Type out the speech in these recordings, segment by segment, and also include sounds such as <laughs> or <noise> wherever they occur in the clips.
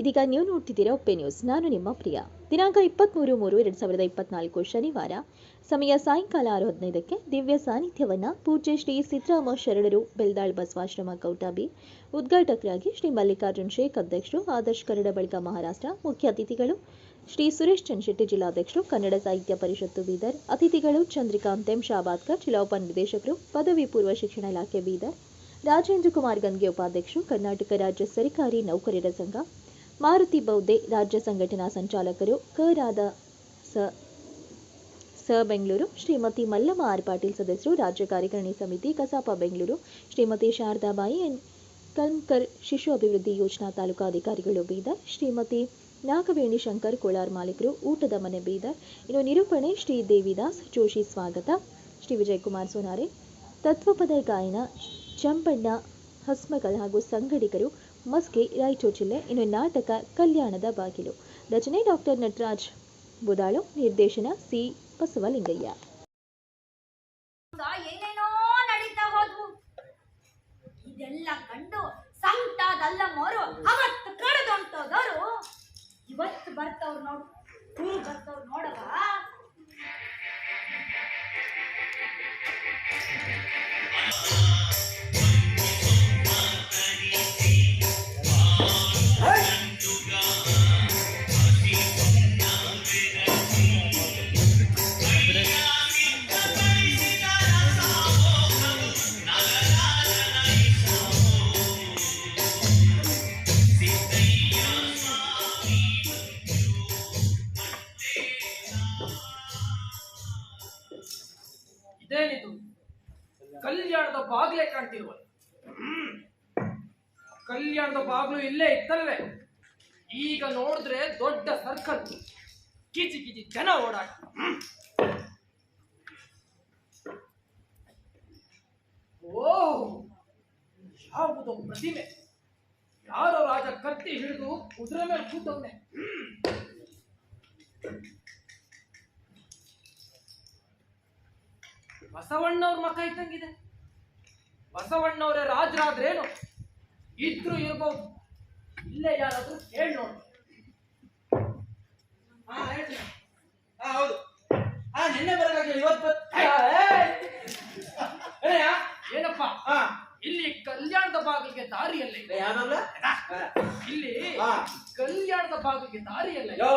ಇದೀಗ ನೀವು ನೋಡ್ತಿದ್ದೀರಾ ಒಪ್ಪೆ ನ್ಯೂಸ್. ನಾನು ನಿಮ್ಮ ಪ್ರಿಯ. ದಿನಾಂಕ ಇಪ್ಪತ್ತ್ಮೂರು ಮೂರು ಎರಡು ಸಾವಿರದ ಇಪ್ಪತ್ನಾಲ್ಕು ಶನಿವಾರ. ಸಮಯ ಸಾಯಂಕಾಲ ಆರು ಹದಿನೈದಕ್ಕೆ ದಿವ್ಯ ಸಾನ್ನಿಧ್ಯವನ್ನು ಪೂಜ್ಯ ಶ್ರೀ ಸಿದ್ದರಾಮ ಶರಣರು ಬೆಲ್ದಾಳ್ ಬಸವಾಶ್ರಮ, ಕೌಟಾಬಿ. ಉದ್ಘಾಟಕರಾಗಿ ಶ್ರೀ ಮಲ್ಲಿಕಾರ್ಜುನ್ ಶೇಖ್ ಅಧ್ಯಕ್ಷರು, ಆದರ್ಶ್ ಕನ್ನಡ ಬಳಿಕ ಮಹಾರಾಷ್ಟ್ರ ಮುಖ್ಯ ಅತಿಥಿಗಳು, ಶ್ರೀ ಸುರೇಶ್ ಚಂದ್ಶೆಟ್ಟಿ ಜಿಲ್ಲಾಧ್ಯಕ್ಷರು, ಕನ್ನಡ ಸಾಹಿತ್ಯ ಪರಿಷತ್ತು ಬೀದರ್, ಅತಿಥಿಗಳು ಚಂದ್ರಿಕಾಂತ್ ಎಂ ಶಾಬಾದ್ಕರ್ ಜಿಲ್ಲಾ ಉಪನಿರ್ದೇಶಕರು ಪದವಿ ಪೂರ್ವ ಶಿಕ್ಷಣ ಇಲಾಖೆ ಬೀದರ್, ರಾಜೇಂದ್ರ ಕುಮಾರ್ ಗಂಗೆ ಉಪಾಧ್ಯಕ್ಷರು, ಕರ್ನಾಟಕ ರಾಜ್ಯ ಸರ್ಕಾರಿ ನೌಕರರ ಸಂಘ ಮಾರುತಿ ಬೌದ್ಧೆ ರಾಜ್ಯ ಸಂಘಟನಾ ಸಂಚಾಲಕರು ಕರಾದ ಸ ಸ ಬೆಂಗಳೂರು, ಶ್ರೀಮತಿ ಮಲ್ಲಮ್ಮ ಆರ್ ಪಾಟೀಲ್ ಸದಸ್ಯರು, ರಾಜ್ಯ ಕಾರ್ಯಕಾರಿಣಿ ಸಮಿತಿ ಕಸಾಪ ಬೆಂಗಳೂರು, ಶ್ರೀಮತಿ ಶಾರದಾಬಾಯಿ ಎನ್ ಕಲ್ಮಕರ್ ಶಿಶು ಅಭಿವೃದ್ಧಿ ಯೋಜನಾ ತಾಲೂಕಾ ಅಧಿಕಾರಿಗಳು ಬೀದರ್, ಶ್ರೀಮತಿ ನಾಗವೇಣಿ ಶಂಕರ್ ಕೋಳಾರ್ ಮಾಲೀಕರು, ಊಟದ ಮನೆ ಬೀದರ್. ಇನ್ನು ನಿರೂಪಣೆ, ಶ್ರೀ ದೇವಿದಾಸ್ ಜೋಶಿ ಸ್ವಾಗತ. ಶ್ರೀ ವಿಜಯಕುಮಾರ್ ಸೋನಾರೆ, ತತ್ವಪದ ಗಾಯನ, ಚಂಪಣ್ಣ ಹಸ್ಮಗಲ್ ಹಾಗೂ ಸಂಗಡಿಗರು ಮಸ್ಕೆ ರಾಯಚೂರು ಜಿಲ್ಲೆ ಇನ್ನು ನಾಟಕ, ಕಲ್ಯಾಣದ ಬಾಗಿಲು. ರಚನೆ ಡಾಕ್ಟರ್ ನಟರಾಜ್ ಬುದಾಳು, ನಿರ್ದೇಶನ ಸಿ ಬಸವಲಿಂಗಯ್ಯ. ಏನೇನೋ ನಡೀತಾ ಇದೆಲ್ಲ ಕಂಡು ಸಂಕಟದಲ್ಲ ಮೋರು, ಅವತ್ತು ಕಳೆದೊಂಟೋದವರು ಇವತ್ತು ಬರ್ತವ್ರು ನೋಡು ಹ್ಞೂ ಬರ್ತವ್ರು ನೋಡವ. ಇದೇನಿದು ಇಲ್ಲೇ ಇತ್ತಲ್ವೇ ಈಗ ನೋಡಿದ್ರೆ ದೊಡ್ಡ ಸರ್ಕಲ್ ಕಿಚಿ ಕಿಚಿ ಜನ ಓಡಾಟ. ಓಹ್, ಯಾವುದೋ ಪ್ರತಿಮೆ. ಯಾರೋ ರಾಜ ಕತ್ತಿ ಹಿಡಿದು ಕುದುರೆ ಮೇಲೆ ಕೂತೊಮ್ಮೆ ಬಸವಣ್ಣವ್ರ ಮಕ ಇದ್ದಂಗಿದೆ. ಬಸವಣ್ಣವರೇ ರಾಜರಾದ್ರೇನು? ಇದ್ರು ಇರ್ಬೋದು. ಇಲ್ಲೇ ಯಾರಾದ್ರೂ ಕೇಳಿ ನೋಡಿ. ಹಾ ಹೇಳ್ತೀನಿ ಹಾ ಹೌದು. ಹಾ ನಿನ್ನೆ ಬರಲಾಗಿಲ್ಲ ಇವತ್ತು ಏನಪ್ಪ? ಹಾ. ಇಲ್ಲಿ ಕಲ್ಯಾಣದ ಬಾಗಿಲಿಗೆ ದಾರಿಯಲ್ಲ ಇಲ್ಲ. ಕಲ್ಯಾಣದ ಬಾಗಿಲಿಗೆ ದಾರಿಯಲ್ಲ ಯೋ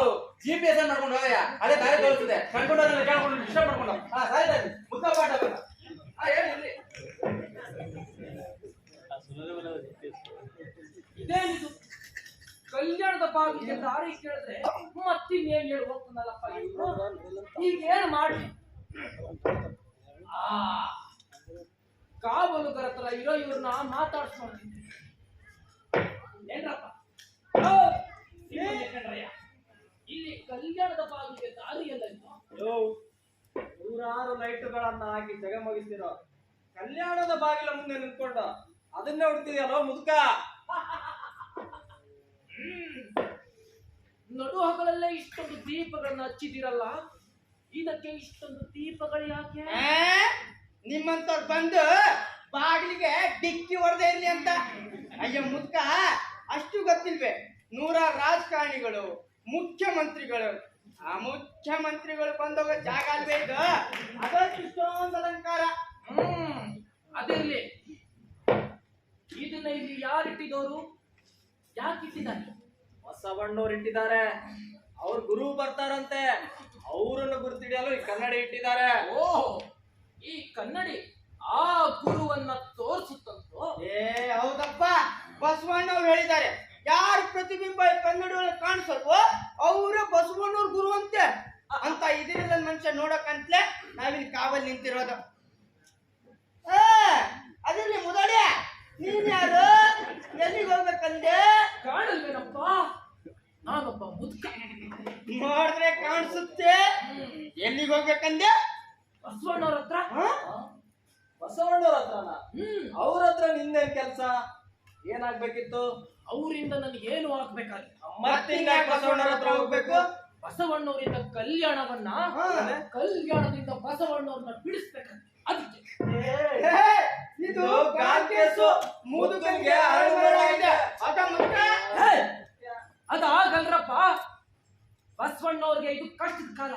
ಜಿ ಪಿ ಎಸ್ ಮಾಡ್ಕೊಂಡು ಹೋಗಯ್ಯ? ಅದೇ ದಾರಿ ತೋರಿಸ್ತದೆ. ಕಣ್ಕೊಂಡು ಕೇಳ್ಕೊಂಡು ಡಿಸ್ಟರ್ಬ್ ಮಾಡ್ಕೊಂಡು ಹಾ ಸಾರಿ ಮುಖ ಪಾಠ ಬೇಡ ಹಾ ಹೇಳಿ ಇಲ್ಲಿ ಇದೇನಿದು ಕಲ್ಯಾಣದ ಬಾಗಿಲಿಗೆ ದಾರಿ ಕೇಳಿದ್ರೆ ಮತ್ತಿನ್ನೇನ್ ಹೇಳಿ ಹೋಗ್ತಾನಲ್ಲಪ್ಪ? ಈಗ ಏನ್ ಮಾಡ್ಲಿ ಆ ಕಾವಲುಗರ ಹತ್ರ ಇರೋ ಇವ್ರನ್ನ ಮಾತಾಡ್ಸ್ಕೊಂಡು ಏನ್ರಪ್ಪ. ಇಲ್ಲಿ ಕಲ್ಯಾಣದ ಬಾಗಿಲಿಗೆ ದಾರಿ ಎಲ್ಲ ಇಲ್ವಾ? ಯೋ ನೂರಾರು ಲೈಟ್ಗಳನ್ನ ಹಾಕಿ ಜಗಮಗಿಸ್ತಿರೋ ಕಲ್ಯಾಣದ ಬಾಗಿಲ ಮುಂದೆ ನಿಂತ್ಕೊಂಡ ಅದನ್ನೇ ಹುಡ್ತಿದ್ಯಲ್ಲೋ ಮುದುಕ ನಡು ಹಗಲಲ್ಲೇ ಇಷ್ಟೊಂದು ದೀಪಗಳನ್ನ ಹಚ್ಚಿದಿರಲ್ಲ ಇದಕ್ಕೆ ಇಷ್ಟೊಂದು ದೀಪಗಳು ಯಾಕೆ? ನಿಮ್ಮಂತವ್ರು ಬಂದು ಬಾಗಿಲಿಗೆ ಡಿಕ್ಕಿ ಹೊಡೆದೇ ಇರ್ಲಿ ಅಂತ. ಅಯ್ಯ ಮುದ್ಕ ಅಷ್ಟು ಗೊತ್ತಿಲ್ವೇ? ನೂರಾರು ರಾಜಕಾರಣಿಗಳು ಮುಖ್ಯಮಂತ್ರಿಗಳು. ಆ ಮುಖ್ಯಮಂತ್ರಿಗಳು ಬಂದೋಗ ಜಾಗ ಅಲ್ವೇ ಇದು? ಅದಕ್ಕೆ ಇಷ್ಟೊಂದು ಅಲಂಕಾರ. ಹ್ಮ್ ಅದಿರ್ಲಿ ಇದನ್ನ ಇಲ್ಲಿ ಯಾರಿಟ್ಟಿದವರು ಯಾಕೆ ಇಟ್ಟಿದ್ದಾರೆ ಬಸವಣ್ಣವ್ರು ಇಟ್ಟಿದ್ದಾರೆ. ಅವ್ರ ಗುರು ಬರ್ತಾರಂತೆ. ಅವರನ್ನು ಗುರುತಿಡಿಯಲು ಈ ಕನ್ನಡ ಇಟ್ಟಿದ್ದಾರೆ. ಓಹ್ ಈ ಕನ್ನಡಿ ಆ ಗುರುವನ್ನ ತೋರಿಸುತ್ತಂತೋ? ಏ ಹೌದಪ್ಪ. ಬಸವಣ್ಣವ್ರು ಹೇಳಿದ್ದಾರೆ. ಯಾರು ಪ್ರತಿಬಿಂಬ ಈ ಕನ್ನಡದಲ್ಲಿ ಕಾಣಿಸಲ್ವೋ ಅವರು ಬಸವಣ್ಣವ್ರ ಗುರು ಅಂತೆ ಅಂತ ಇದರಿಂದ ಮನುಷ್ಯ ನೋಡಕ್ಕಂತಲೇ ನಾವಿಲ್ಲಿ ಕಾವಲ್ ನಿಂತಿರೋದು. ಏ, ಅದರಲ್ಲಿ ಮುದಡೆ ನೀನ್ ಯಾರು? ಎಲ್ಲಿಗೆ ಹೋಗ್ಬೇಕಂದೆ? ಕಾಣಲ್ವೇನಪ್ಪ ನಾನೊಬ್ಬ ಮುದುಕ. ನೋಡಿದ್ರೆ ಕಾಣಿಸುತ್ತೆ. ಎಲ್ಲಿಗೆ ಹೋಗ್ಬೇಕಂದೆ? ಬಸವಣ್ಣವ್ರ ಹತ್ರ. ಹ? ಬಸವಣ್ಣವ್ರ ಹತ್ರನ? ಹ್ಮ್. ಅವ್ರ ಹತ್ರ ನಿಂದೇನ್ ಕೆಲ್ಸ? ಏನಾಗ್ಬೇಕಿತ್ತು? ಅವರಿಂದ ನನಗೇನು ಆಗ್ಬೇಕಾಗಿಲ್ಲ ಮತ್ತಿನ್ಯಾಕ್ ಬಸವಣ್ಣವ್ರ ಹತ್ರ ಹೋಗ್ಬೇಕು? ಬಸವಣ್ಣವರಿಂದ ಕಲ್ಯಾಣವನ್ನ ಹಾ. ಕಲ್ಯಾಣದಿಂದ ಬಸವಣ್ಣವ್ರನ್ನ ಬಿಡಿಸ್ಬೇಕಂತ ಅದಕ್ಕೆ ಏ, ಇದು ಗಾಂಧೇಸು ಮುದುಕನ್ಗೆ ಅರಳುಮರವಾಗಿದೆ. ಅದ ಮುದುಕ? ಅದಾಗಲ್ರಪ್ಪ ಬಸವಣ್ಣವ್ರಿಗೆ ಇದು ಕಷ್ಟದ ಕಾಲ.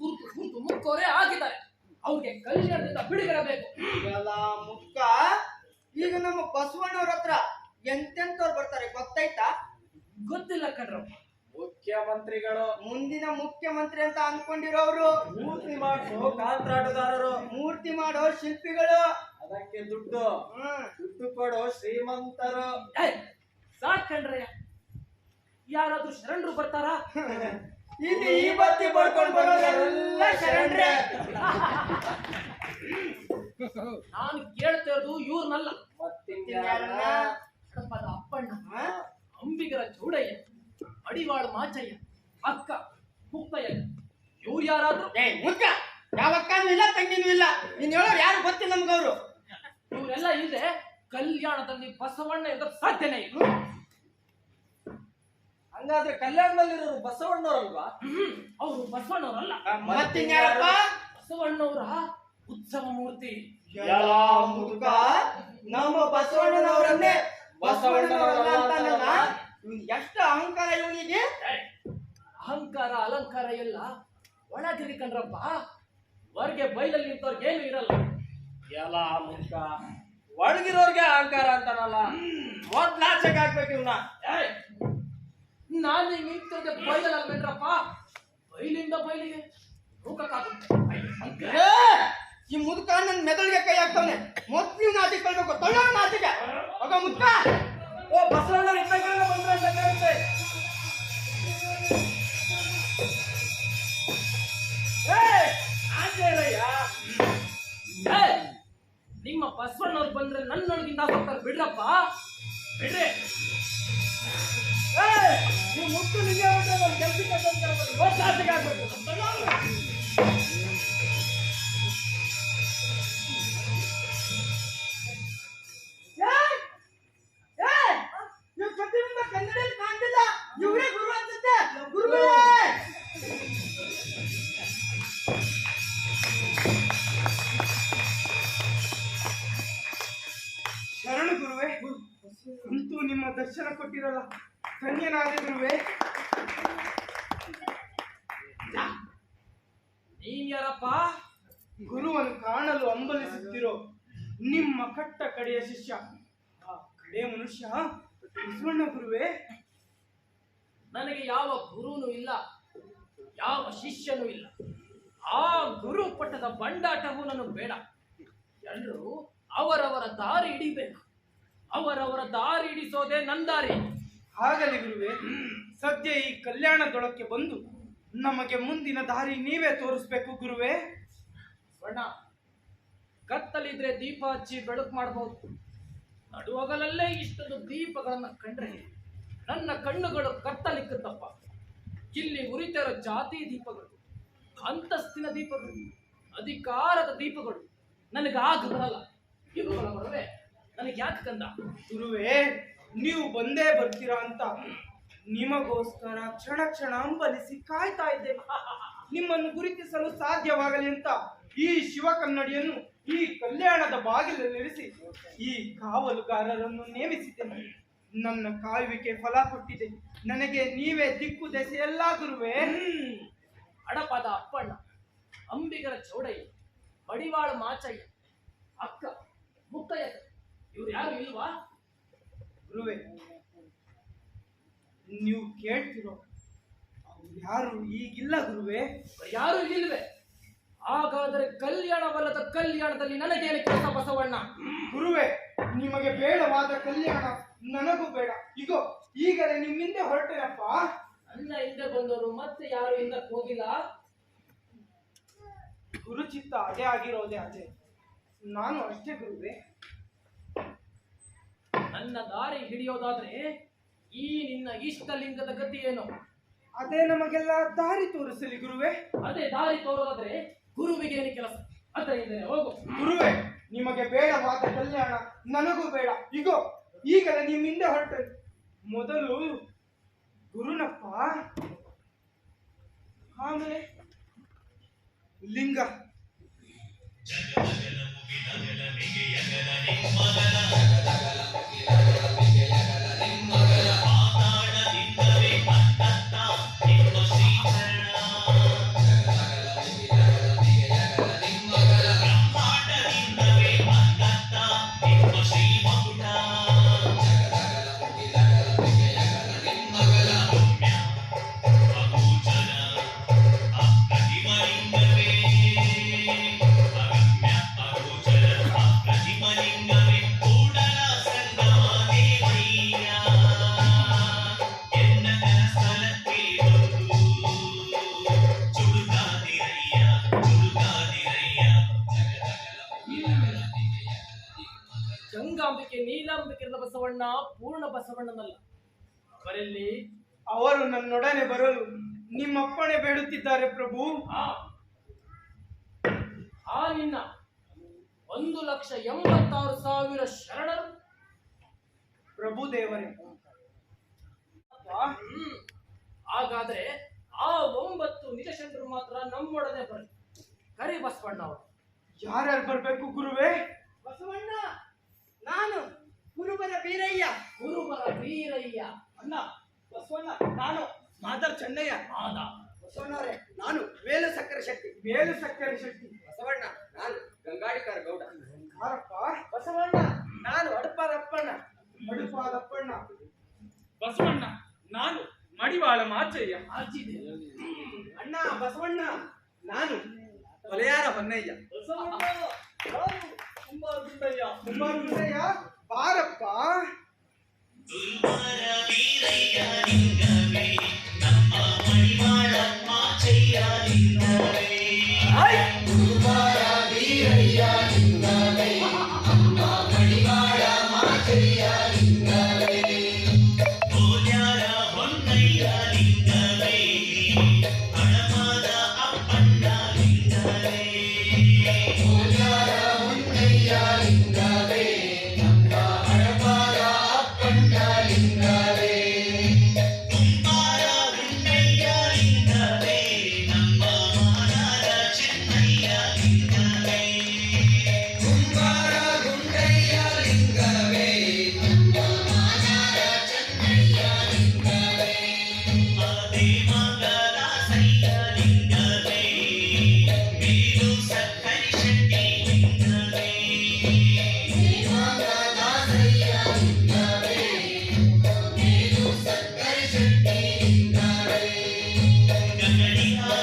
ಕೂತು ಕೂತು ಮುಕ್ಕೋರೆ ಆಗಿದ್ದಾರೆ. ಅವ್ರಿಗೆ ಕಲ್ಯಾಣದಿಂದ ಬಿಡುಗಡೆ ಬೇಕು ಎಲ್ಲ ಮುಕ್ಕ ಈಗ ನಮ್ಮ ಬಸವಣ್ಣವ್ರ ಹತ್ರ ಎಂತೆಂತವ್ರು ಬರ್ತಾರೆ ಗೊತ್ತಾಯ್ತಾ? ಗೊತ್ತಿಲ್ಲ ಕಣ್ರಪ್ಪ. ಮುಖ್ಯಮಂತ್ರಿಗಳು. ಮುಂದಿನ ಮುಖ್ಯಮಂತ್ರಿ ಅಂತ ಅನ್ಕೊಂಡಿರೋರು ಮೂರ್ತಿ ಮಾಡೋ ಕಾಂತ್ರಾಟಗಾರರು. ಮೂರ್ತಿ ಮಾಡೋ ಶಿಲ್ಪಿಗಳು. ಅದಕ್ಕೆ ದುಡ್ಡು. ದುಡ್ಡು ಕೊಡೋ ಶ್ರೀಮಂತರು. ಏಯ್ ಸಾಕ್ ಕಣ್ರಯ್ಯ ಯಾರಾದ್ರೂ ಶರಣರು ಬರ್ತಾರಾ? <laughs> ಇಲ್ಲಿ ಈ ಬತ್ತಿ ಬಡ್ಕೊಂಡು ಶರಣ್ರೆ. <laughs> ನಾನು ಕೇಳ್ತಿರೋದು ಇವ್ರನ್ನಲ್ಲ. ಮತ್ತಿನ್ಯಾರನ್ನ? ಹಡಪದ ಅಪ್ಪಣ್ಣ? ಅಂಬಿಗರ ಚೌಡಯ್ಯ ಅಡಿವಾಳ ಮಾಚಯ್ಯ ಅಕ್ಕ ಮುಕ್ತಯ್ಯ. ಇವ್ರು ಯಾರಾದ್ರೂ? ಏ ಮುಕ್ಕ ಯಾವ ಅಕ್ಕನೂ ಇಲ್ಲ ತಂಗಿನೂ ಇಲ್ಲ. ನೀನ್ ಹೇಳೋರು ಯಾರು ಗೊತ್ತಿಲ್ಲ ನಮ್ಗವ್ರು. ಇವರೆಲ್ಲ ಇಲ್ಲದೆ ಕಲ್ಯಾಣದಲ್ಲಿ ಬಸವಣ್ಣ ಇರೋದಕ್ಕೆ ಸಾಧ್ಯನೇ ಇಲ್ಲ. ಹಂಗಾದ್ರೆ ಕಲ್ಯಾಣದಲ್ಲಿರೋರು ಬಸವಣ್ಣವ್ರಲ್ವಾ? ಅವರು ಬಸವಣ್ಣವರಲ್ಲ. ಮತ್ತಿನ್ಯಾರಪ್ಪ? ಬಸವಣ್ಣವರ ಉತ್ಸವ ಮೂರ್ತಿ. ಎಲ್ಲ ಮುದುಕ ನಮ್ಮ ಬಸವಣ್ಣನವರನ್ನೇ ಬಸವಣ್ಣನವರಲ್ಲ ಅಂತಾನಲ್ಲ. ಇವ್ನ್ ಎಷ್ಟು ಅಹಂಕಾರ ಇವನಿಗೆ? ಅಹಂಕಾರ ಅಲಂಕಾರ ಎಲ್ಲ ಒಳಗಿರಿ ಕಣ್ರಪ್ಪ. ಹೊರಗೆ ಬೈಲಲ್ಲಿ ನಿಂತವ್ರಿಗೆ ಏನು ಇರಲ್ಲ. ಎಲ್ಲ ಮುಖ ಒಳಗಿರೋರ್ಗೆ ಅಹಂಕಾರ ಅಂತಾನಲ್ಲ. ಮೊದ್ಲಾಚೆಗೆ ಹಾಕ್ಬೇಕು ಇವ್ನ. ನಾನು ನಿಂತಿದ್ದೆ ಬೈಲಲ್ಲಿ ಬಿಡ್ರಪ್ಪ ಬೈಲಿಂದ ಬೈಲಿಗೆ ಈ ಮುದುಕ ನನ್ ಮೆದುಳಿಗೆ ಕೈ ಹಾಕ್ತಾನೆ ಮೊದ್ಲು ನೀವು ಆಚೆ ಕಳ್ಬೇಕು ತೊಳ್ಳೋಣ ನಾಚಿಕೆ. ಹೋಗ ಮುದುಕ. ಓ ಬಸ್ ಬಂದ್ರೆ ಅಂತ ಬಸವಣ್ಣವ್ರು ಬಂದ್ರೆ ನನ್ನೊಳಗಿಂದ ಹೋಗ್ತಾರೆ ಬಿಡ್ರಪ್ಪ. ಬಿಡ್ರಿ. ಮುಟ್ಟು ನಿಮಗೆ ಕೆಲಸ ಕೆಲ್ಸಕ್ಕೆ ಅಂತ ಗುರುವೆ ನೀನ್ಯಾರಪ್ಪ? ಗುರುವನ್ನು ಕಾಣಲು ಅಂಬಲಿಸುತ್ತಿರೋ ನಿಮ್ಮ ಕಟ್ಟ ಕಡೆಯ ಶಿಷ್ಯ. ಆ ಕಡೆಯ ಮನುಷ್ಯ ಬಸವಣ್ಣ ಗುರುವೆ. ನನಗೆ ಯಾವ ಗುರುನು ಇಲ್ಲ ಯಾವ ಶಿಷ್ಯನೂ ಇಲ್ಲ. ಆ ಗುರು ಪಟ್ಟದ ಬಂಡಾಟವೂ ನನಗೆ ಬೇಡ. ಎಲ್ಲರೂ ಅವರವರ ದಾರಿ ಹಿಡಿಬೇಕು. ಅವರವರ ದಾರಿ ಹಿಡಿಸೋದೇ ನನ್ನ ದಾರಿ. ಆಗಲಿ ಗುರುವೆ ಸದ್ಯ ಈ ಕಲ್ಯಾಣದೊಳಕ್ಕೆ ಬಂದು ನಮಗೆ ಮುಂದಿನ ದಾರಿ ನೀವೇ ತೋರಿಸ್ಬೇಕು ಗುರುವೆ. ಬಣ್ಣ ಕತ್ತಲಿದ್ರೆ ದೀಪ ಹಚ್ಚಿ ಬೆಳಕು ಮಾಡಬಹುದು. ನಡುವಾಗಲಲ್ಲೇ ಇಷ್ಟೊಂದು ದೀಪಗಳನ್ನ ಕಂಡ್ರೆ ನನ್ನ ಕಣ್ಣುಗಳು ಕತ್ತಲಿಕ್ಕತ್ತಪ್ಪ. ಇಲ್ಲಿ ಉರಿತಿರೋ ಜಾತಿ ದೀಪಗಳು ಅಂತಸ್ತಿನ ದೀಪಗಳು ಅಧಿಕಾರದ ದೀಪಗಳು. ನನಗಾಗ ಬರಲ್ಲ. ಇವುಗಳ ಬರವೇ ನನಗೆ ಯಾಕೆ ಕಂದ? ಗುರುವೆ ನೀವು ಬಂದೇ ಬರ್ತೀರಾ ಅಂತ ನಿಮಗೋಸ್ಕರ ಕ್ಷಣ ಕ್ಷಣ ಹಂಬಲಿಸಿ ಕಾಯ್ತಾ ಇದ್ದೆ. ನಿಮ್ಮನ್ನು ಗುರುತಿಸಲು ಸಾಧ್ಯವಾಗಲಿ ಅಂತ ಈ ಶಿವ ಕನ್ನಡಿಯನ್ನು ಈ ಕಲ್ಯಾಣದ ಬಾಗಿಲಲ್ಲಿರಿಸಿ ಈ ಕಾವಲುಗಾರರನ್ನು ನೇಮಿಸಿದ್ದೇನೆ ನನ್ನ ಕಾಯುವಿಕೆ ಫಲ ಕೊಟ್ಟಿದೆ. ನನಗೆ ನೀವೇ ದಿಕ್ಕು ದೆಸೆ ಗುರುವೆ. ಅಡಪದ ಅಡಪಾದ ಅಪ್ಪಣ್ಣ, ಅಂಬಿಗರ ಚೌಡಯ್ಯ, ಬಡಿವಾಳ ಮಾಚಯ್ಯ, ಅಕ್ಕ ಮುತ್ತಯ್ಯ ಇವ್ರು ಯಾರು ಇಲ್ವಾ? ಗುರುವೆ ನೀವು ಕೇಳ್ತಿರೋ ಅವ್ರು ಯಾರು ಈಗಿಲ್ಲ ಗುರುವೆ? ಯಾರು ಇಲ್ವೇ ಹಾಗಾದರೆ ಕಲ್ಯಾಣವಲ್ಲದ ಕಲ್ಯಾಣದಲ್ಲಿ ನನಗೆ ಕೆಲಸ ಬಸವಣ್ಣ? ಗುರುವೆ ನಿಮಗೆ ಬೇಡವಾದ ಕಲ್ಯಾಣ ನನಗೂ ಬೇಡ. ಇಗೋ ಈಗಲೇ ನಿಮ್ಮಿಂದೆ ಹೊರಟೇನಪ್ಪ. ಅಲ್ಲ ಹಿಂದೆ ಬಂದವರು ಮತ್ತೆ ಯಾರು ಹಿಂದಕ್ಕೆ ಹೋಗಿಲ್ಲ? ಗುರುಚಿತ್ತ ಅದೇ ಆಗಿರೋದೇ ಅದೇ. ನಾನು ಅಷ್ಟೇ ಗುರುವೆ. ನನ್ನ ದಾರಿ ಹಿಡಿಯೋದಾದ್ರೆ ಈ ನಿನ್ನ ಇಷ್ಟಲಿಂಗದ ಗತಿ ಏನು? ಅದೇ ನಮಗೆಲ್ಲ ದಾರಿ ತೋರಿಸಲಿ ಗುರುವೆ. ಅದೇ ದಾರಿ ತೋರೋದಾದ್ರೆ ಗುರುವಿಗೆ ಏನು ಕೆಲಸ? ಅದರಿಂದ ಹೋಗು. ಗುರುವೆ ನಿಮಗೆ ಬೇಡವಾದ ಕಲ್ಯಾಣ ನನಗೂ ಬೇಡ. ಇಗೋ ಈಗ ನಿಮ್ಮಿಂದ ಹೊರಟ. ಮೊದಲು ಗುರುನಪ್ಪ ಆಮೇಲೆ ಲಿಂಗ. அகல மிகு அகல நீ மகல அகல அகல மிகு அகல ಪ್ರಭು. ಆ ಆ ನಿನ್ನ ಒಂದು ಲಕ್ಷ ಎಂಬತ್ತಾರು ಸಾವಿರ ಶರಣರು. ಪ್ರಭು ದೇವರೇ. ಹಾಗಾದ್ರೆ ಆ ಒಂಬತ್ತು ನಿಜಶಂಕರು ಮಾತ್ರ ನಮ್ಮೊಡನೆ ಬರ ಕರಿ ಬಸವಣ್ಣ ಅವರು. ಯಾರ್ಯಾರು ಬರ್ಬೇಕು ಗುರುವೇ? ಬಸವಣ್ಣ ನಾನು ಗುರುಬರ ಬೀರಯ್ಯ. ಗುರುಬರ ವೀರಯ್ಯ ಅಣ್ಣ ಬಸವಣ್ಣ ನಾನು ಮಾದರ್ ಚೆನ್ನಯ್ಯ. ಆದ ಬಸವಣ್ಣವರೇ ನಾನು ವೇಲು ಸಕ್ಕರೆ ಶಕ್ತಿ ಮೇಲು ಸಕ್ಕರೆ ಶಕ್ತಿ ಬಸವಣ್ಣ ನಾನು ಗಂಗಾಡಿಕಾರ ಗೌಡ ಯಾರಪ್ಪ ಬಸವಣ್ಣ ನಾನು ಅಡಪಾರಪ್ಪಣ್ಣ ಮಡುಪಾದಪ್ಪಣ್ಣ ಬಸವಣ್ಣ ನಾನು ಮಡಿವಾಳ ಮಾಚಯ್ಯ ಆಚಿದೆ ಅಣ್ಣ ಬಸವಣ್ಣ ನಾನು ಹೊಲೆಯಾರ ಹೊನ್ನಯ್ಯ ತುಂಬಾ ಗುಂಡಯ್ಯ ಕುಮಾರಯ್ಯ ಬಾರಪ್ಪ చెయ్యాలి ಹಿಂಗ್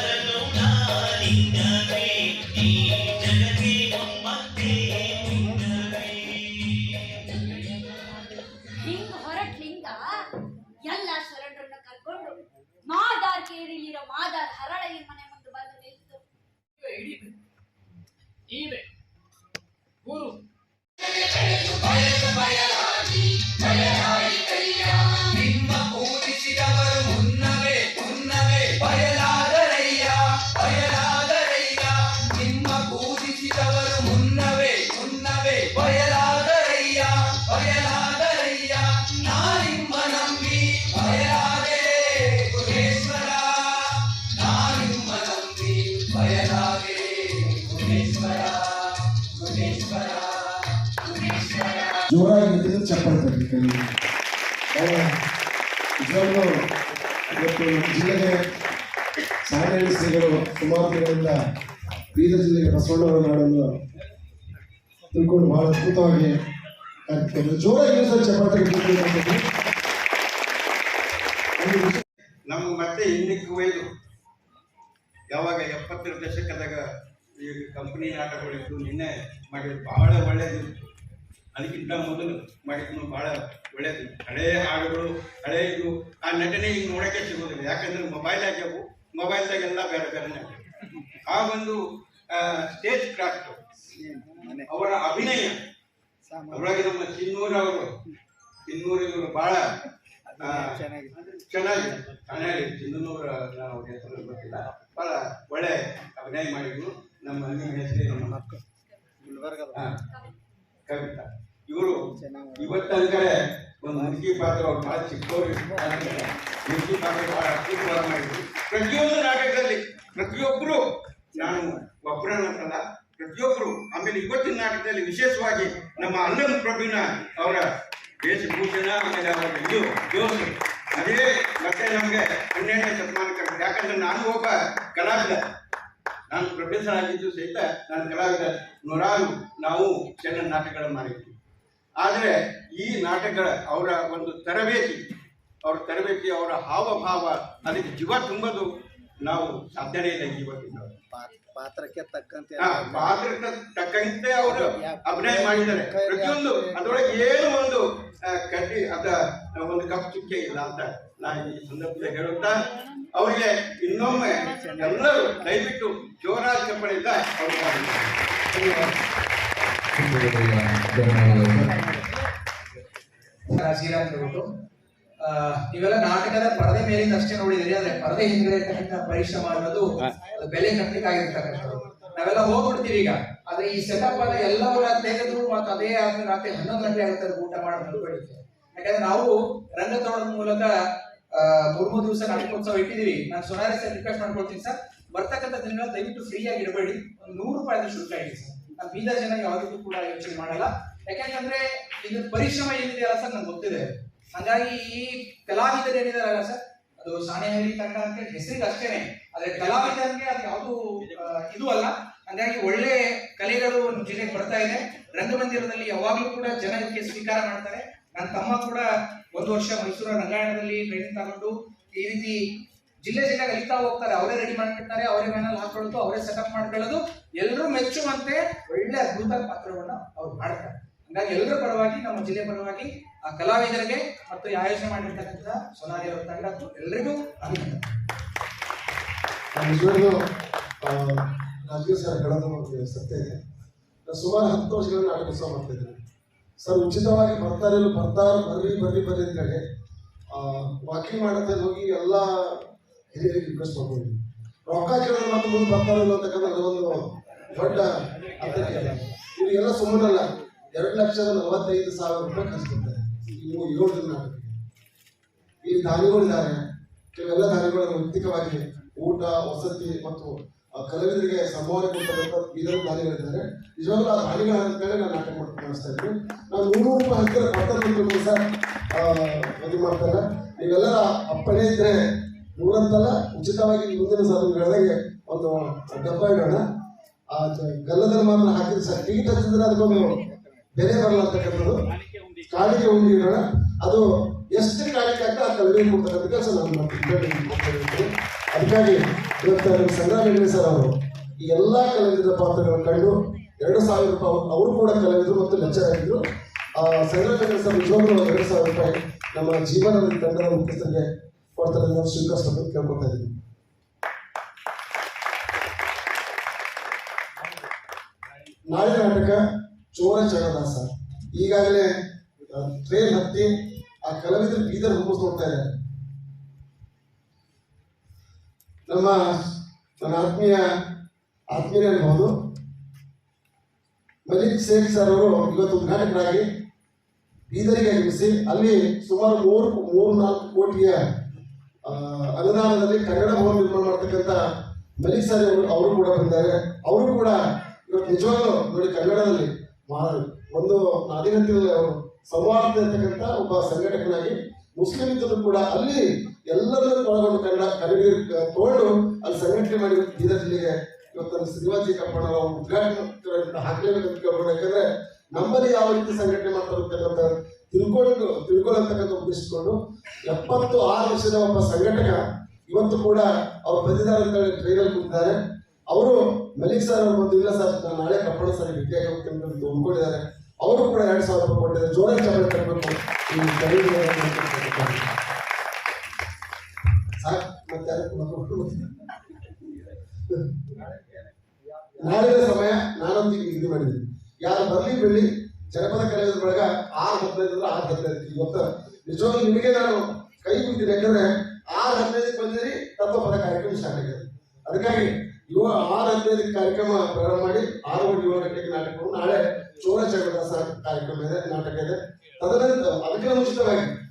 ಕೈ ನಿಜವಾಗ್ಲೂ ಇವತ್ತು ನಮ್ಮ ಸುಮಾರು ದಿನಗಳಿಂದ ಜಿಲ್ಲೆಗೆ ಬಸವಣ್ಣವರ ತಿಳ್ಕೊಂಡು ಬಹಳ ಅದ್ಭುತವಾಗಿ ಜೋರಾಗಿ ಚಪಾತಿ ನಮ್ಗೆ ಮತ್ತೆ ಇನ್ನಕ್ಕೆ ಒಯ್ದು ಯಾವಾಗ ಎಪ್ಪತ್ತರ ದಶಕದಾಗ ಈ ಕಂಪನಿ ನಾಟಕಗಳಿದ್ದು ನಿನ್ನೆ ಮಾಡಿದ್ದು ಬಹಳ ಒಳ್ಳೇದಿತ್ತು. ಅದಕ್ಕಿಂತ ಮೊದಲು ಮಾಡಿದ್ದು ಬಹಳ ಒಳ್ಳೆಯದು. ಹಳೆಯ ಹಾಡುಗಳು ಹಳೆಯ ಇದು ಆ ನಟನೆ ಈಗ ನೋಡಕ್ಕೆ ಸಿಗೋದಿಲ್ಲ. ಯಾಕಂದ್ರೆ ಮೊಬೈಲ್ ಆಗ್ಯಾವು ಮೊಬೈಲ್ದಾಗೆಲ್ಲ ಬೇರೆ ಬೇರೆ ಆ ಒಂದು ಸ್ಟೇಜ್ ಕ್ರಾಫ್ಟ್ ಅವರ ಅಭಿನಯ. ಅವರಾಗಿ ನಮ್ಮ ಚಿನ್ನೂರ್ ಅವರು ಚಿನ್ನೂರ್ ಇವರು ಬಹಳ ಆ, ಚೆನ್ನಾಗಿ ಚೆನ್ನಾಗಿ ಚಿನ್ನೂರ ನಾವು ಹೆಸರು ಗೊತ್ತಿಲ್ಲ. ಬಹಳ ಒಳ್ಳೆ ಅಭಿನಯ ಮಾಡಿದ್ರು. ನಮ್ಮ ನಿಮ್ಮ ಹೆಸರು ನಮ್ಮ ಮಕ್ಕಳು ಕವಿತಾ. ಇವರು ಇವತ್ತಂಕರೆ ಒಂದು ಮುದುಕಿ ಪಾತ್ರ ಅವ್ರು ಬಹಳ ಚಿಕ್ಕವರು ಮುದುಕಿ ಪಾತ್ರ ಬಹಳ ಅದ್ಭುತವಾಗಿ ಮಾಡಿದ್ರು. ಪ್ರತಿಯೊಂದು ನಾಟಕದಲ್ಲಿ ಪ್ರತಿಯೊಬ್ಬರು ನಾನು ಒಬ್ಬರನ್ನಲ್ಲ ಪ್ರತಿಯೊಬ್ಬರು ಆಮೇಲೆ ಇವತ್ತಿನ ನಾಟಕದಲ್ಲಿ ವಿಶೇಷವಾಗಿ ನಮ್ಮ ಅಣ್ಣನ ಪ್ರಭುವಿನ ಅವರ ವೇಷಭೂಷಣ, ಆಮೇಲೆ ಅವರ ಇದು ಅದೇ ಮತ್ತೆ ನಮಗೆ ಹನ್ನೆರಡನೇ ಶತಮಾನಕ್ಕೆ ಯಾಕಂದ್ರೆ ನಾನು ಒಬ್ಬ ಕಲಾವಿದ. ನಾನು ಪ್ರೊಫೆಸರ್ ಆಗಿದ್ದು ಸಹಿತ ನಾನು ಕಲಾವಿದ. ನೂರಾರು ನಾವು ಚೆನ್ನ ನಾಟಕಗಳನ್ನು ಮಾಡಿದ್ವಿ. ಆದರೆ ಈ ನಾಟಕಗಳ ಅವರ ಒಂದು ತರಬೇತಿ ಅವರ ತರಬೇತಿ ಅವರ ಹಾವಭಾವ ಅದಕ್ಕೆ ಜೀವ ತುಂಬೋದು ನಾವು ಸಾಧ್ಯನೇ ಇಲ್ಲ ಇವತ್ತಿನ ಪಾತ್ರಕ್ಕೆ ತಕ್ಕಂತೆ ಪಾತ್ರಕ್ಕೆ ತಕ್ಕಂತೆ ಅವರು ಅಭಿನಯ ಮಾಡಿದ್ದಾರೆ. ಪ್ರತಿಯೊಂದು ಅದರೊಳಗೆ ಏನು ಒಂದು ಕಟ್ಟಿ ಕಡ್ಡಿ ಅದ ಒಂದು ಕಪ್ ಚುಕ್ಕೆ ಇಲ್ಲ ಅಂತ ನಾನು ಈ ಸಂದರ್ಭದಲ್ಲಿ ಹೇಳುತ್ತಾ ಅವರಿಗೆ ಇನ್ನೊಮ್ಮೆ ಎಲ್ಲರೂ ದಯವಿಟ್ಟು ಜೋರಾಜ್ ಚಪ್ಪಳಿಂದ ಅವರು ಧನ್ಯವಾದ. ರಾಜೀರಾ ಅಂತ ಹೇಳ್ಬಿಟ್ಟು ಇವೆಲ್ಲ ನಾಟಕದ ಪರದೆ ಮೇಲಿಂದ ಅಷ್ಟೇ ನೋಡಿದಿರಿ, ಆದ್ರೆ ಪರದೆ ಹಿಂದ್ಗಡೆ ಇರ್ತಕ್ಕಂಥ ಪರಿಶ್ರಮ ಅದು ಬೆಲೆ ಕಟ್ಟಲಿಕ್ಕಾಗಿರ್ತಕ್ಕಂಥದ್ದು ನಾವೆಲ್ಲ ಹೋಗ್ಬಿಡ್ತೀವಿ ಈಗ. ಆದ್ರೆ ಈ ಸೆಟಪ್ ಅನ್ನ ಎಲ್ಲವನ್ನ ತೆಗೆದು ಮತ್ತೆ ಅದೇ ಆದ್ರೆ ರಾತ್ರಿ ಹನ್ನೊಂದು ಗಂಟೆ ಆಗುತ್ತೆ ಊಟ ಮಾಡೋದು ಬೆಳಿಗ್ಗೆ ಯಾಕಂದ್ರೆ ನಾವು ರಂಗ ತೋಳದ ಮೂಲಕ ಮೂರ್ ಮೂರು ದಿವಸ ನಾಟಕೋತ್ಸವ ಇಟ್ಟಿದೀವಿ ನಾನು ಸೊನಾರಿ ಸರ್ ರಿಕ್ವೆಸ್ಟ್ ಮಾಡ್ಕೊಳ್ತೀನಿ ಸರ್. ಬರ್ತಕ್ಕಂಥ ದಿನ ದಯವಿಟ್ಟು ಫ್ರೀ ಆಗಿ ಇಡಬೇಡಿ ಒಂದು ನೂರು ರೂಪಾಯಿ ಶುಲ್ಕ ಇಡಿ ಸರ್. ಬೀದರ್ ಜನ ಕೂಡ ಯೋಚನೆ ಮಾಡಲ್ಲ. ಯಾಕಂತಂದ್ರೆ ಇದು ಪರಿಶ್ರಮ ಏನಿದೆಯಲ್ಲ ಸರ್ ನಂಗೆ ಗೊತ್ತಿದೆ. ಹಾಗಾಗಿ ಈ ಕಲಾವಿದರು ಏನಿದಾರಲ್ಲ ಸರ್, ಅದು ಸಾಣೆಹಳ್ಳಿ ತಂಡ ಅಂತ ಹೆಸರಿಗೆ ಅಷ್ಟೇನೆ. ಆದ್ರೆ ಕಲಾವಿದರಿಗೆ ಅದು ಯಾವುದು ಇದು ಅಲ್ಲ. ಹಾಗಾಗಿ ಒಳ್ಳೆ ಕಲೆಗಳು ನಮ್ಮ ಜಿಲ್ಲೆಗೆ ಬರ್ತಾ ಇದೆ. ರಂಗಮಂದಿರದಲ್ಲಿ ಯಾವಾಗಲೂ ಕೂಡ ಜನ ಇದಕ್ಕೆ ಸ್ವೀಕಾರ ಮಾಡ್ತಾರೆ. ನನ್ನ ತಮ್ಮ ಕೂಡ ಒಂದು ವರ್ಷ ಮೈಸೂರು ರಂಗಾಯಣದಲ್ಲಿ ಟ್ರೈನಿಂಗ್ ತಗೊಂಡು ಈ ರೀತಿ ಜಿಲ್ಲೆ ಜಿಲ್ಲೆ ಕಲಿತಾ ಹೋಗ್ತಾರೆ. ಅವರೇ ರೆಡಿ ಮಾಡ್ಕೊಳ್ತಾರೆ ಅವರೇ ಮ್ಯಾನಲ್ಲಿ ಹಾಕೊಳ್ಳೋದು ಅವರೇ ಸೆಟಪ್ ಮಾಡ್ಕೊಳ್ಳೋದು. ಎಲ್ಲರೂ ಮೆಚ್ಚುವಂತೆ ಒಳ್ಳೆ ಅದ್ಭುತ ಪಾತ್ರವನ್ನ ಅವ್ರು ಮಾಡ್ತಾರೆ. ಹಂಗಾಗಿ ಎಲ್ಲರ ಪರವಾಗಿ, ನಮ್ಮ ಜಿಲ್ಲೆ ಪರವಾಗಿ, ಆ ಕಲಾವಿದರಿಗೆ ಮತ್ತು ಆಯೋಜನೆ ಮಾಡಿರ್ತಕ್ಕಂಥ ಸೊನಾಲಿ ಅವರ ತಂಡಕ್ಕೂ ಎಲ್ಲರಿಗೂ ರಾಜಕೀಯ ಸರ್ ಕಳೆದ ಸತ್ಯ ಇದೆ. ಸುಮಾರು ಹತ್ತು ವರ್ಷಗಳಿಂದ ನಾಟಕೋತ್ಸವ ಮಾಡ್ತಾ ಇದ್ದೀನಿ. ಸರ್ ಉಚಿತವಾಗಿ ಬರ್ತಾರೆ ಬರ್ತಾರೆ, ಬರ್ರಿ ಬರ್ರಿ ಬರ್ರಿ ಅಂತ ಹೇಳಿ ವಾಕಿಂಗ್ ಮಾಡುತ್ತೆ ಹೋಗಿ ಎಲ್ಲ ಹಿರಿಯರಿಗೆ ರಿಕ್ವೆಸ್ಟ್ ಮಾಡ್ಬೋದು ರೊಕ್ಕ ಕೇಳಿದ್ರೆ ಮತ್ತೆ ಮುಂದೆ ಬರ್ತಾರಲ್ಲ ಅಂತಕ್ಕಂಥ ಅದೊಂದು ದೊಡ್ಡ ಅಂತ ಇವರಿಗೆಲ್ಲ ಸುಮ್ಮನಲ್ಲ. ಎರಡು ಲಕ್ಷದ ನಲವತ್ತೈದು ಸಾವಿರ ರೂಪಾಯಿ ಖರ್ಚು ಬರ್ತಾರೆ ಇವು ಏಳು ಜನ ಈ ದಾನಿಗಳಿದ್ದಾರೆ. ಕೆಲವೆಲ್ಲ ದಾನಿಗಳು ವೈಯಕ್ತಿಕವಾಗಿ ಊಟ, ವಸತಿ ಮತ್ತು ಕಲಾವಿದರಿಗೆ ಸಂಭಾವನೆ ಕೊಡ್ತಕ್ಕಂಥ ಬೀದರ್ ದಾನಿಗಳಿದ್ದಾರೆ. ನಿಜವಾಗ್ಲೂ ಆ ದಾನಿಗಳ ಅಂತೇಳಿ ನಾನು ನಾಟಕ ಮಾಡ್ಕೊಂಡು ಕಾಣಿಸ್ತಾ ಇದ್ದೀನಿ. ನಾನು ನೂರು ರೂಪಾಯಿ ಹತ್ತಿರ ಕೊಡ್ತಾರೆ ಸರ್ ಇದು ಮಾಡ್ತಾರೆ ನೀವೆಲ್ಲರ ಅಪ್ಪಣೆ ಇದ್ರೆ ನೂರಂತಲ್ಲ, ಉಚಿತವಾಗಿ ಮುಂದಿನ ಸಲ ಒಂದು ಡಬ್ಬ ಇಡೋಣ. ಗಲ್ಲದಲ್ಲಿ ಮಾತ್ರ ಹಾಕಿದ್ರೆ ಸರ್, ಟಿಕೆಟ್ ಹಚ್ಚಿದ್ರೆ ಅದಕ್ಕೊಂದು ಬೆಲೆ ಬರಲ್ಲ ಅಂತಕ್ಕಂಥದ್ದು ಕಾಲಿಗೆ ಇಡೋಣ ಅದು ಎಷ್ಟು ಕಾಲಿಗೆ ಆಗ್ತದೆ ಅಂತ ಕಲ್ವಿಗೆ ಕೊಡ್ತಕ್ಕಂಥ ಕೆಲಸ ನಾನು ಮಾಡ್ತೀನಿ ಅದಕ್ಕಾಗಿ ಇವತ್ತು ನಮ್ಮ ಸಂಗ್ರಾಮ ಸರ್ ಅವರು ಈ ಎಲ್ಲ ಕಲಾವಿದರ ಪಾತ್ರಗಳನ್ನು ಕಂಡು ಎರಡು ಸಾವಿರ ರೂಪಾಯಿ ಅವ್ರು- ಕೂಡ ಕಲಾವಿದರು ಮತ್ತು ಲೆಕ್ಚರ್ ಆಗಿದ್ರು ಆ ಸಂಗ್ರಾಮ ಸರ್ ನಿಜವಾಗ್ಲೂ ಎರಡು ಸಾವಿರ ರೂಪಾಯಿ ನಮ್ಮ ಜೀವನದ ತಂಡದ ಮುಖ್ಯಸ್ಥರಿಗೆ ಕೊಡ್ತಾರೆ ನಾನು ಸ್ವೀಕರಿಸಬೇಕು ಕೇಳ್ಕೊತಾ ಇದ್ದೀನಿ. ನಾಳೆ ನಾಟಕ ಚೋರ ಸರ್. ಈಗಾಗಲೇ ಟ್ರೈನ್ ಹತ್ತಿ ಆ ಕಲಾವಿದರು ಬೀದರ್ ಹುಮ್ಮಸ್ ನೋಡ್ತಾ ಇದ್ದಾರೆ ನಮ್ಮ, ನನ್ನ ಆತ್ಮೀಯ ಆತ್ಮೀಯ ಅನ್ಬಹುದು ಮಲಿಕ್ ಶೇಖ್ ಸರ್ ಅವರು ಇವತ್ತು ಉದ್ಘಾಟಕರಾಗಿ ಬೀದರಿಗೆ ಆಗಮಿಸಿ ಅಲ್ಲಿ ಸುಮಾರು ಮೂರು ಮೂರು, ನಾಲ್ಕು ಕೋಟಿಯ ಅನುದಾನದಲ್ಲಿ ಕನ್ನಡ ಭವನ ನಿರ್ಮಾಣ ಮಾಡ್ತಕ್ಕಂಥ ಮಲಿಕ್ ಸರ್ ಅವರು ಕೂಡ ಬಂದಿದ್ದಾರೆ ಅವರು ಕೂಡ ಇವತ್ತು ನಿಜವಾಗ್ಲೂ ನೋಡಿ ಕನ್ನಡದಲ್ಲಿ ಒಂದು ಅಧೀನತೆ ಅವರು ಸಂವಾದ ಇರ್ತಕ್ಕಂಥ ಒಬ್ಬ ಸಂಘಟಕನಾಗಿ ಮುಸ್ಲಿಂ ಇದ್ದರೂ ಕೂಡ ಅಲ್ಲಿ ಎಲ್ಲರನ್ನೂ ಒಳಗೊಂಡು ಕನ್ನಡ ಕನ್ನಡಿಗರು ತಗೊಂಡು ಅಲ್ಲಿ ಸಂಘಟನೆ ಮಾಡಿ ಬೀದರ್ ಜಿಲ್ಲೆಗೆ ಇವತ್ತು ಶ್ರೀವಾಜಿ ಕಪ್ಪಣ ಕಪ್ಪಣ್ಣ ಉದ್ಘಾಟನೆ ಹಾಕಲೇಬೇಕಂತ ಕೇಳ್ಕೊಂಡು ಯಾಕಂದ್ರೆ ನಮ್ಮಲ್ಲಿ ಯಾವ ರೀತಿ ಸಂಘಟನೆ ಮಾಡ್ತಾರೆ ತಿಳ್ಕೊಂಡು, ತಿಳ್ಕೊಳ್ಳತಕ್ಕಂಥ ಉದ್ದೇಶಿಸಿಕೊಂಡು ಎಪ್ಪತ್ತು ಆರು ವರ್ಷದ ಒಬ್ಬ ಸಂಘಟಕ ಇವತ್ತು ಕೂಡ ಅವ್ರು ಬಂದಿದ್ದಾರೆ ಅಂತ ಹೇಳಿ ಟ್ರೈನಲ್ಲಿ ಕೂತಿದ್ದಾರೆ. ಅವರು ಮಲಿಕ್ ಸರ್ ಅವರು ಬಂದು, ಇಲ್ಲ ಸರ್, ನಾನು ನಾಳೆ ಕಪ್ಪಡ ಸರ್ ಭೇಟಿಯಾಗಿ ಹೋಗ್ತೀನಿ ಅಂತ ಹೊಂದ್ಕೊಂಡಿದ್ದಾರೆ ಅವರು ಕೂಡ ಎರಡು ಸಾವಿರ ರೂಪಾಯಿ ಕೊಟ್ಟಿದ್ದಾರೆ. ಜೋರಾಗಿ ಚಪ್ಪಲಿ ತರಬೇಕು. ಸಾಕು, ಮತ್ತೆ? ನಾಳಿನ ಸಮಯ ನಾನೊಂದಿಗೆ ಇದು ಮಾಡಿದ್ದೀನಿ. ಯಾರು ಬರ್ಲಿ ಬೆಳ್ಳಿ ಜನಪದ ಕಲಿಯೋದ್ರ ಬಳಗ ಆರು ಹದಿನೈದು ಆರು ಹದಿನೈದು. ಇವತ್ತು ನಿಜವಾಗ್ಲೂ ನಿಮಗೆ ನಾನು ಕೈ ಮುಗಿತೀನಿ ಯಾಕಂದ್ರೆ ಆರು ಹದಿನೈದಕ್ಕೆ ಬಂದಿರಿ ತತ್ವಪದ ಕಾರ್ಯಕ್ರಮ ಸ್ಟಾರ್ಟ್ ಆಗಿದೆ ಅದಕ್ಕಾಗಿ ಇವ ಆರು ಹದಿನೈದು ಕಾರ್ಯಕ್ರಮ ಪ್ರಾರಂಭ ಮಾಡಿ ಆರು ಗಂಟೆ ಏಳು ಗಂಟೆಗೆ ನಾಟಕ ನಾಳೆ ಚೋರ ಚಕ್ರದಾಸ ಕಾರ್ಯಕ್ರಮ ಇದೆ, ನಾಟಕ ಇದೆ. ತದನಂತರ ಅದಕ್ಕೆ ಮುಂಚಿತವಾಗಿ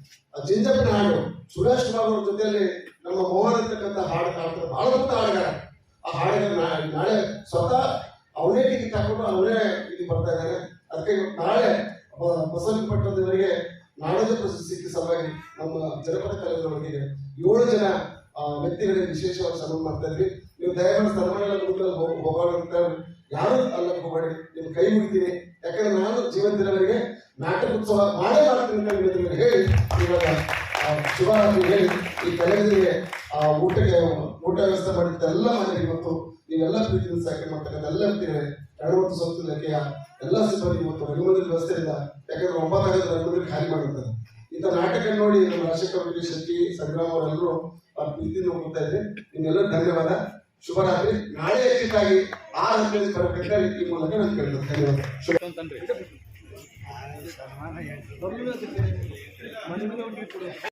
ಜಿಂಜಪ್ಪನ ಹಾಡು, ಸುರೇಶ್ ಬಾಬು ಅವ್ರ ಜೊತೆಯಲ್ಲಿ ನಮ್ಮ ಮೋಹನ್ ಅಂತಕ್ಕಂಥ ಹಾಡು ಹಾಡ್ತಾರೆ ಬಹಳ ದೊಡ್ಡ ಹಾಡುಗಾರ. ಆ ಹಾಡಿಗೆ ನಾ- ನಾಳೆ ಸ್ವತಃ ಅವನೇ ಟಿಕೆಟ್ ಹಾಕೊಂಡು ಅವನೇ ಇಲ್ಲಿ ಬರ್ತಾ ಇದ್ದಾನೆ. ಅದಕ್ಕೆ ನಾಳೆ ಬ- ಬಸವಲಿಂಗ ಪಟ್ಟಣದವರಿಗೆ ನಾಡೋಜ ಪ್ರಶಸ್ತಿ ಸಲುವಾಗಿ ನಮ್ಮ ಜನಪದ ಕಲಾವಿದರೊಳಗೆ ಏಳು ಜನ ವ್ಯಕ್ತಿಗಳಿಗೆ ವಿಶೇಷವಾಗಿ ಸನ್ಮಾನ ಮಾಡ್ತಾ ಇದ್ವಿ. ನೀವು ದಯಮಾಡಿ ಸನ್ಮಾನ ಹೋಗೋಣ ಅಂತ ಯಾರು ಅಲ್ಲ ಹೋಗಬೇಡಿ. ನಿಮ್ಮ ಕೈ ಮುಗಿತೀನಿ. ಯಾಕಂದ್ರೆ ನಾನು ಜೀವಂತಿನವರಿಗೆ ನಾಟಕ ಉತ್ಸವ ಮಾಡೇ ಮಾಡ್ತೀನಿ ಅಂತ ಹೇಳಿ, ಇವಾಗ ಹೇಳಿ, ಈ ಕಲೆಗಳಿಗೆ ಆ, ಊಟಕ್ಕೆ, ಊಟ ವ್ಯವಸ್ಥೆ ಮಾಡಿದ್ದ ಎಲ್ಲ ಮನೆಗೆ ಮತ್ತು ನೀವೆಲ್ಲ ಪ್ರೀತಿಯಿಂದ ಸಹಕಾರ ಮಾಡ್ತಕ್ಕಂಥ ಎಲ್ಲ ಇರ್ತೀವಿ ಎರಡು ಸೊತ್ತು ಇಲಾಖೆಯ ಎಲ್ಲ ಸಿಬ್ಬಂದಿ ಮತ್ತು ವ್ಯವಸ್ಥೆ ಇಲ್ಲ ಯಾಕಂದ್ರೆ ಒಂಬತ್ತಾಗದ ರಂಗಮಂದಿರ ಖಾಲಿ ಮಾಡಿರ್ತಾರೆ ಇಂಥ ನಾಟಕ ನೋಡಿ ನಮ್ಮ ರಾಜಶೇಖರ ಶೆಟ್ಟಿ ಸಂಗ್ರಾಮ್ ಅವರೆಲ್ಲರೂ ಆ ಪ್ರೀತಿಯಿಂದ ಹೋಗ್ತಾ ಇದ್ದೀನಿ ನಿಮ್ಮೆಲ್ಲರೂ ಧನ್ಯವಾದ. ಶುಭರಾತ್ರಿ ನಾಳೆ ಹೆಚ್ಚಿಗಾಗಿ ಆರು ಹದಿನೈದು ಬರಬೇಕಂತ ಈ ಮೂಲಕ ನಾನು ಕೇಳ್ತೇನೆ ಶುಭ